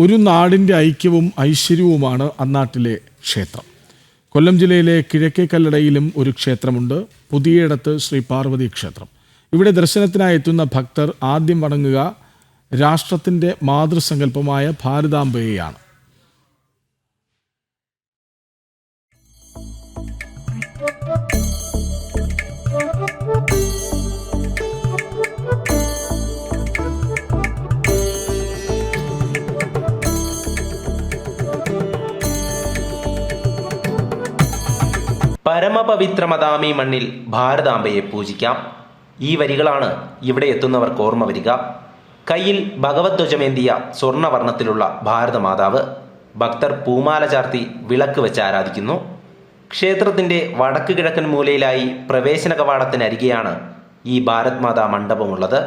ഒരു നാടിന്റെ ഐക്യവും ഐശ്വര്യവുമാണ് അന്നാട്ടിലെ ക്ഷേത്രം. കൊല്ലം ജില്ലയിലെ കിഴക്കേ കല്ലടയിലും ഒരു ക്ഷേത്രമുണ്ട്. പുതിയയിടത്ത് ശ്രീ പാർവതി ക്ഷേത്രം. ഇവിടെ ദർശനത്തിനായി എത്തുന്ന ഭക്തർ ആദ്യം വണങ്ങുക രാഷ്ട്രത്തിന്റെ മാതൃസങ്കല്പമായ ഭാരതാംബയെയാണ്. പരമപവിത്രമതാമി മണ്ണിൽ ഭാരതാംബയെ പൂജിക്കാം. ഈ വരികളാണ് ഇവിടെ എത്തുന്നവർക്ക് ഓർമ്മ വരിക. കയ്യിൽ ഭഗവത്ധ്വജമേന്തിയ സ്വർണവർണത്തിലുള്ള ഭാരതമാതാവ് ഭക്തർ പൂമാല ചാർത്തി വിളക്ക് വെച്ച് ആരാധിക്കുന്നു. ക്ഷേത്രത്തിന്റെ വടക്ക് കിഴക്കൻ മൂലയിലായി പ്രവേശന കവാടത്തിനരികെയാണ് ഈ ഭാരത് മാതാ മണ്ഡപമുള്ളത്.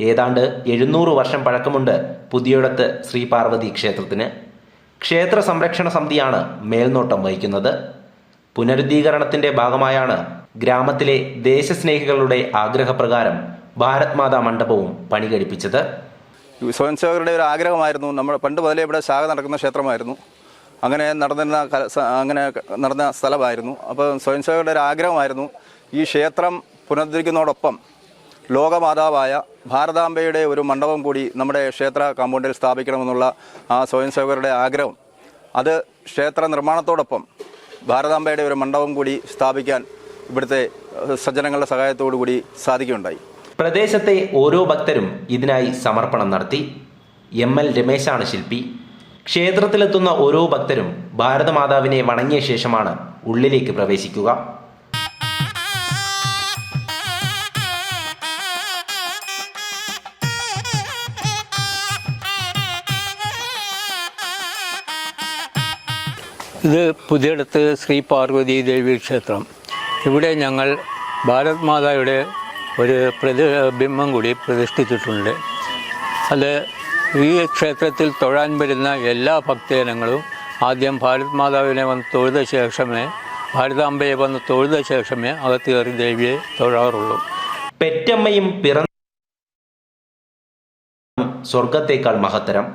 ഏതാണ്ട് എഴുന്നൂറ് വർഷം പഴക്കമുണ്ട് പുതിയോടത്ത് ശ്രീ പാർവതി ക്ഷേത്രത്തിന്. ക്ഷേത്ര സംരക്ഷണ സമിതിയാണ് മേൽനോട്ടം വഹിക്കുന്നത്. പുനരുദ്ധീകരണത്തിന്റെ ഭാഗമായാണ് ഗ്രാമത്തിലെ ദേശസ്നേഹികളുടെ ആഗ്രഹപ്രകാരം ഭാരത് മാതാ മണ്ഡപവും പണി കഴിപ്പിച്ചത് ഈ ഒരു ആഗ്രഹമായിരുന്നു. നമ്മൾ പണ്ട് മുതലേ ഇവിടെ ശാഖ നടക്കുന്ന ക്ഷേത്രമായിരുന്നു. അങ്ങനെ നടന്നിരുന്ന അങ്ങനെ നടന്ന സ്ഥലമായിരുന്നു. അപ്പോൾ സ്വയംസേവകരുടെ ഒരു ആഗ്രഹമായിരുന്നു ഈ ക്ഷേത്രം പുനരുദ്ധരിക്കുന്നതോടൊപ്പം ലോകമാതാവായ ഭാരതാംബയുടെ ഒരു മണ്ഡപം കൂടി നമ്മുടെ ക്ഷേത്ര കമ്പൗണ്ടിൽ സ്ഥാപിക്കണമെന്നുള്ള ആ സ്വയം സേവകരുടെ ആഗ്രഹം. അത് ക്ഷേത്ര നിർമ്മാണത്തോടൊപ്പം ഭാരതാംബയുടെ ഒരു മണ്ഡപം കൂടി സ്ഥാപിക്കാൻ ഇവിടുത്തെ സജ്ജനങ്ങളുടെ സഹായത്തോടു കൂടി സാധിക്കുകയുണ്ടായി. പ്രദേശത്തെ ഓരോ ഭക്തരും ഇതിനായി സമർപ്പണം നടത്തി. എം എൽ രമേശാണ് ശില്പി. ക്ഷേത്രത്തിലെത്തുന്ന ഓരോ ഭക്തരും ഭാരതമാതാവിനെ വണങ്ങിയ ശേഷമാണ് ഉള്ളിലേക്ക് പ്രവേശിക്കുക. ഇത് പുതിയടത്ത് ശ്രീ പാർവതി ദേവി ക്ഷേത്രം. ഇവിടെ ഞങ്ങൾ ഭാരത് മാതായുടെ ഒരു പ്രതിബിംബം കൂടി പ്രതിഷ്ഠിച്ചിട്ടുണ്ട്. അത് ഈ ക്ഷേത്രത്തിൽ തൊഴാൻ വരുന്ന എല്ലാ ഭക്തജനങ്ങളും ആദ്യം ഭാരത് മാതാവിനെ വന്ന് തൊഴുത ശേഷമേ ഭാരതാംബയെ വന്ന് തൊഴുത ശേഷമേ അകത്ത് കയറി ദേവിയെ തൊഴാറുള്ളൂ. പെറ്റമ്മയും പിറന്ന സ്വർഗത്തേക്കാൾ മഹത്തരം.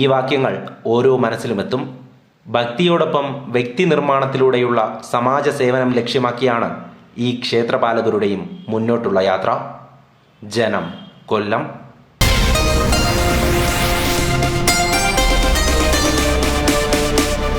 ഈ വാക്യങ്ങൾ ഓരോ മനസ്സിലുമെത്തും. ഭക്തിയോടൊപ്പം വ്യക്തി നിർമ്മാണത്തിലൂടെയുള്ള സമാജ സേവനം ലക്ഷ്യമാക്കിയാണ് ഈ ക്ഷേത്രപാലകരുടെയും മുന്നോട്ടുള്ള യാത്ര. ജനം കൊല്ലം.